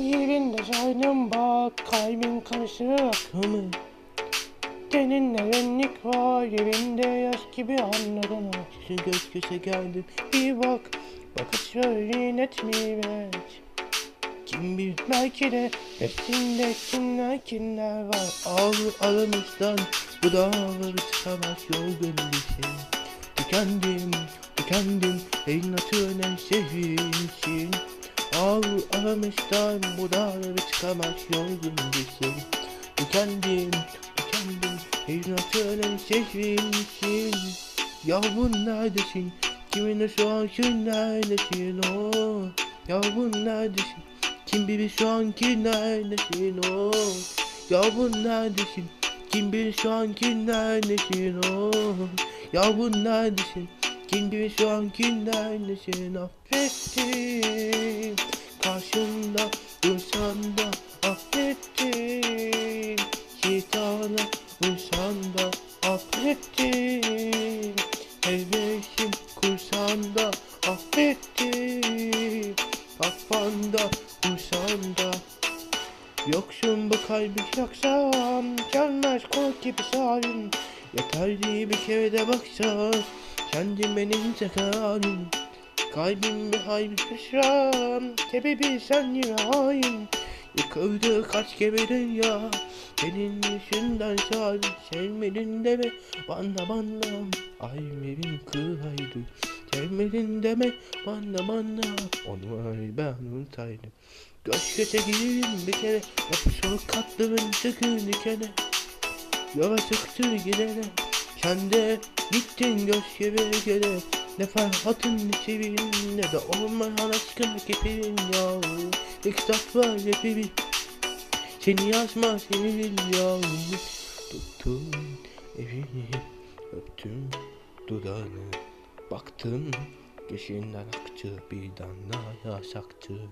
Yerinde saydım bak kalbin karışır akımı Seninle renlik var yerinde yaş gibi anladın mı? Şimdi göz göze geldim. Bir bak Bakışların etmiyor kim bilir? Belki de hepsinde kimler kimler var. Ağlı aramızdan bu dağları çıkamaz bir şey Tükendim, tükendim elin atılan şehrin için Ağlı aramızdan bu dağları çıkamaz yorgun şey Tükendim, tükendim şehrin için Yavrum neredesin? Kiminle şu an kim neredesin o? Yavrum neredesin? Kim bilir şu an kim neredesin o? Yavrum neredesin? Kim bilir şu an kim neredesin o? Yavrum neredesin? Kim bilir şu an kim neredesin? Affettim Kafanda uysan da Yoksun bu kalbi yaksam Gelmez kol gibi salim. Yeterli bir kere de baksan Kendim benim tekrarım Kalbim bir hayli şaşram Sebebi sen yine Yıkıldı kaç kere dünya Senin yüzünden sadece sevmedin deme Bana bana Ay evim kıraydı Sevmedin deme bana bana Onu ay ben unutaydım Göz göze girelim bir kere Yapışır katların çıkın dikene. Yola çıktı gidene Sen gittin göz göre göre Ne Ferhat'ın çevin Ne de olmayan aşkın kefilin ya kitap var hepimiz Seni yazma seni bil ya. Tuttum evini Öptüm dudağını Baktım Gözünden aktı bir damla yaş aktı